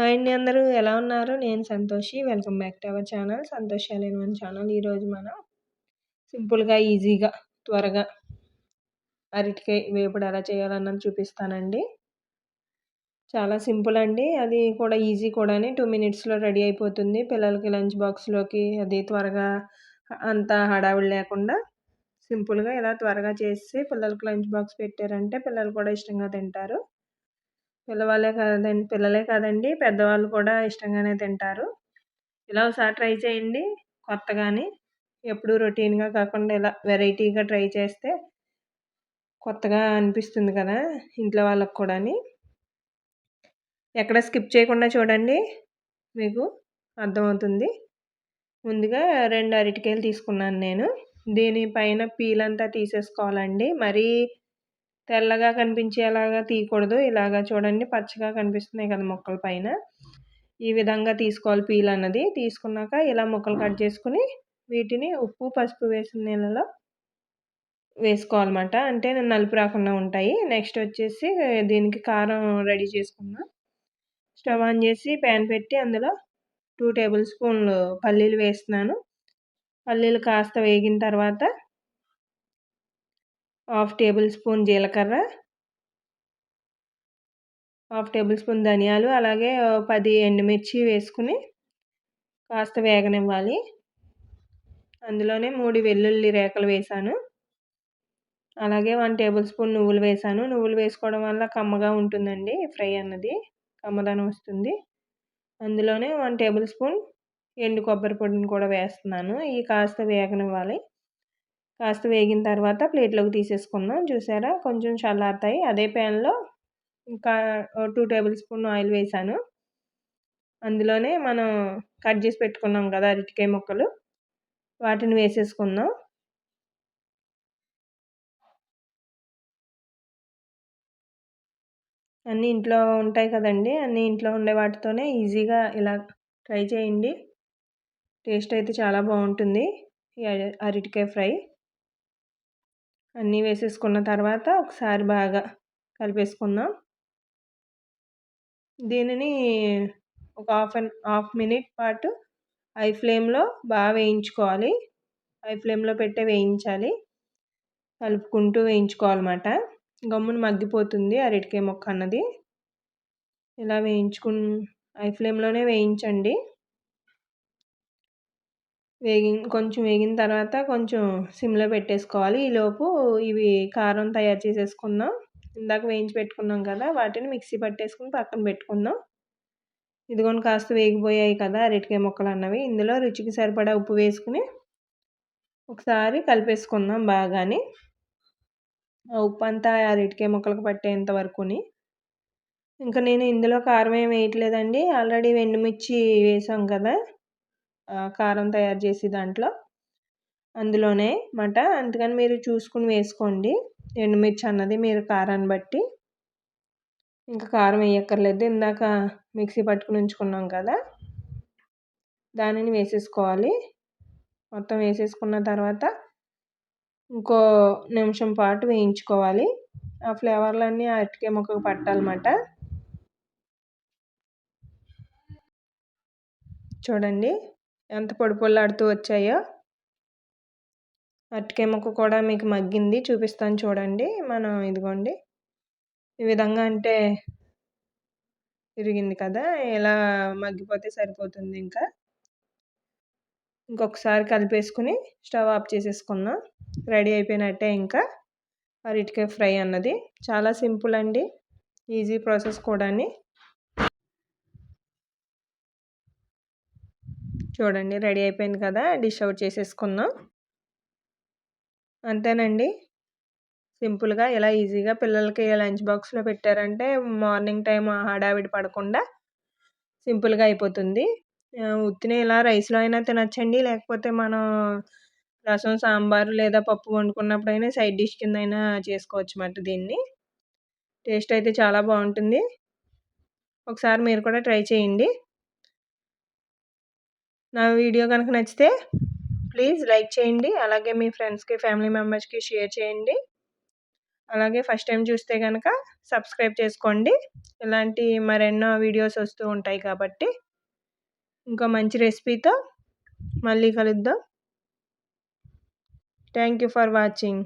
Hi అండి అందరూ ఎలా ఉన్నారు? నేను Santoshi. Welcome back to our channel. Santosh మన ఛానల్. ఈరోజు మనం సింపుల్గా ఈజీగా త్వరగా అరటికాయ వేపుడు ఎలా చేయాలన్నది చూపిస్తానండి. చాలా సింపుల్ అండి. అది కూడా ఈజీ కూడా టూ మినిట్స్లో రెడీ అయిపోతుంది. పిల్లలకి లంచ్ బాక్స్లోకి అది త్వరగా అంత హడావిడి లేకుండా సింపుల్గా ఇలా త్వరగా చేసి పిల్లలకి లంచ్ బాక్స్ పెట్టారంటే పిల్లలు కూడా ఇష్టంగా తింటారు. పిల్లవాళ్ళే కాదండి పిల్లలే కాదండి. పెద్దవాళ్ళు కూడా ఇష్టంగానే తింటారు. ఇలా ఒకసారి ట్రై చేయండి కొత్తగాని. ఎప్పుడు రొటీన్గా కాకుండా ఇలా వెరైటీగా ట్రై చేస్తే కొత్తగా అనిపిస్తుంది కదా ఇంట్లో వాళ్ళకి కూడా ఎక్కడ స్కిప్ చేయకుండా చూడండి మీకు అర్థమవుతుంది. ముందుగా రెండు అరటికాయలు తీసుకున్నాను నేను. దీనిపైన పీల్ అంతా తీసేసుకోవాలండి. మరీ తెల్లగా కనిపించేలాగా తీయకూడదు. ఇలాగా చూడండి పచ్చగా కనిపిస్తున్నాయి కదా మొక్కల పైన. ఈ విధంగా తీసుకోవాలి పీల్ అన్నది తీసుకున్నాక ఇలా ముక్కలు కట్ చేసుకుని వీటిని ఉప్పు పసుపు వేసిన నీళ్ళలో వేసుకోవాలన్నమాట. అంటే నలుపు రాకుండా ఉంటాయి. నెక్స్ట్ వచ్చేసి దీనికి కారం రెడీ చేసుకున్నా. స్టవ్ ఆన్ చేసి ప్యాన్ పెట్టి అందులో టూ టేబుల్ స్పూన్లు పల్లీలు వేస్తున్నాను. పల్లీలు కాస్త వేగిన తర్వాత హాఫ్ టేబుల్ స్పూన్ జీలకర్ర హాఫ్ టేబుల్ స్పూన్ ధనియాలు అలాగే పది ఎండుమిర్చి వేసుకుని కాస్త వేగనివ్వాలి. అందులోనే మూడు వెల్లుల్లి రేకలు వేసాను. అలాగే వన్ టేబుల్ స్పూన్ నువ్వులు వేసాను. నువ్వులు వేసుకోవడం వల్ల కమ్మగా ఉంటుందండి ఫ్రై అన్నది కమ్మదనం వస్తుంది. అందులోనే వన్ టేబుల్ స్పూన్ ఎండు కొబ్బరి పొడిని కూడా వేస్తున్నాను. ఈ కాస్త వేగనివ్వాలి. కాస్త వేగిన తర్వాత ప్లేట్లోకి తీసేసుకుందాం. చూసారా? కొంచెం చల్లారుతాయి. అదే ప్యాన్లో ఇంకా టూ టేబుల్ స్పూన్ ఆయిల్ వేసాను. అందులోనే మనం కట్ చేసి పెట్టుకున్నాం కదా అరటికాయ ముక్కలు. వాటిని వేసేసుకుందాం. అన్నీ ఇంట్లో ఉంటాయి కదండి. అన్నీ ఇంట్లో ఉండే వాటితోనే ఈజీగా ఇలా ట్రై చేయండి. టేస్ట్ అయితే చాలా బాగుంటుంది. ఈ అరటికాయ ఫ్రై. అన్నీ వేసేసుకున్న తర్వాత ఒకసారి బాగా కలిపేసుకుందాం. దీనిని ఒక హాఫ్ అన్ హాఫ్ మినిట్ పాటు హై ఫ్లేమ్లో బాగా వేయించుకోవాలి. హై ఫ్లేమ్లో పెట్టే వేయించాలి. కలుపుకుంటూ వేయించుకోవాలన్నమాట. గమ్మున మగ్గిపోతుంది అరటికాయ మొక్క అన్నది. ఇలా వేయించుకు హై ఫ్లేమ్లోనే వేయించండి. వేగి కొంచెం వేగిన తర్వాత కొంచెం సిమ్లో పెట్టేసుకోవాలి. ఈలోపు ఇవి కారం తయారు చేసేసుకుందాం. ఇందాక వేయించి పెట్టుకున్నాం కదా వాటిని మిక్సీ పట్టేసుకుని పక్కన పెట్టుకుందాం. ఇదిగోని కాస్త వేగిపోయాయి కదా అరటికాయ ముక్కలు అన్నవి. ఇందులో రుచికి సరిపడా ఉప్పు వేసుకుని ఒకసారి కలిపేసుకుందాం బాగాని. ఆ ఉప్పు అంతా అరటికాయ ముక్కలకు పట్టేంత వరకుని. ఇంకా నేను ఇందులో కారం ఏమి వేయట్లేదండి. ఆల్రెడీ ఎండుమిర్చి వేసాం కదా. కారం తయారు చేసి దాంట్లో. అందులోనే మాట అందుకని మీరు చూసుకుని వేసుకోండి. ఎండుమిర్చి అన్నది మీరు కారాన్ని బట్టి. ఇంకా కారం వేయక్కర్లేదు. ఇందాక మిక్సీ పట్టుకుని ఉంచుకున్నాం కదా. దానిని వేసేసుకోవాలి. మొత్తం వేసేసుకున్న తర్వాత ఇంకో నిమిషం పాటు వేయించుకోవాలి. ఆ ఫ్లేవర్లన్నీ అరటికాయ ముక్కకు పట్టాలన్నమాట. చూడండి. ఎంత పొడి పొల్లాడుతూ వచ్చాయో. అరటికాయ ముక్క కూడా మీకు మగ్గింది. చూపిస్తాను చూడండి. మనం ఇదిగోండి. ఈ విధంగా అంటే తిరిగింది కదా. ఇలా మగ్గిపోతే సరిపోతుంది ఇంకా. ఇంకొకసారి కలిపేసుకుని స్టవ్ ఆఫ్ చేసేసుకుందాం. రెడీ అయిపోయినట్టే ఇంకా. అరటికాయ ఫ్రై అన్నది. చాలా సింపుల్ అండి. ఈజీ ప్రాసెస్ కూడా చూడండి రెడీ అయిపోయింది కదా డిష్ అవుట్ చేసేసుకుందాం. అంతేనండి. సింపుల్గా ఇలా ఈజీగా పిల్లలకి లంచ్ బాక్స్లో పెట్టారంటే మార్నింగ్ టైం హడావిడి పడకుండా సింపుల్గా అయిపోతుంది. ఉత్తినే ఇలా రైస్లో అయినా తినచ్చండి లేకపోతే మనం రసం సాంబారు లేదా పప్పు వండుకున్నప్పుడైనా సైడ్ డిష్ కింద అయినా చేసుకోవచ్చు అన్నమాట దీన్ని. టేస్ట్ అయితే చాలా బాగుంటుంది. ఒకసారి మీరు కూడా ట్రై చేయండి. నా వీడియో కనుక నచ్చితే ప్లీజ్ లైక్ చేయండి. అలాగే మీ ఫ్రెండ్స్కి ఫ్యామిలీ మెంబర్స్కి షేర్ చేయండి. అలాగే ఫస్ట్ టైం చూస్తే కనుక సబ్స్క్రైబ్ చేసుకోండి. ఇలాంటి మరెన్నో వీడియోస్ వస్తూ ఉంటాయి కాబట్టి ఇంకో మంచి రెసిపీతో మళ్ళీ కలుద్దాం. Thank you for watching.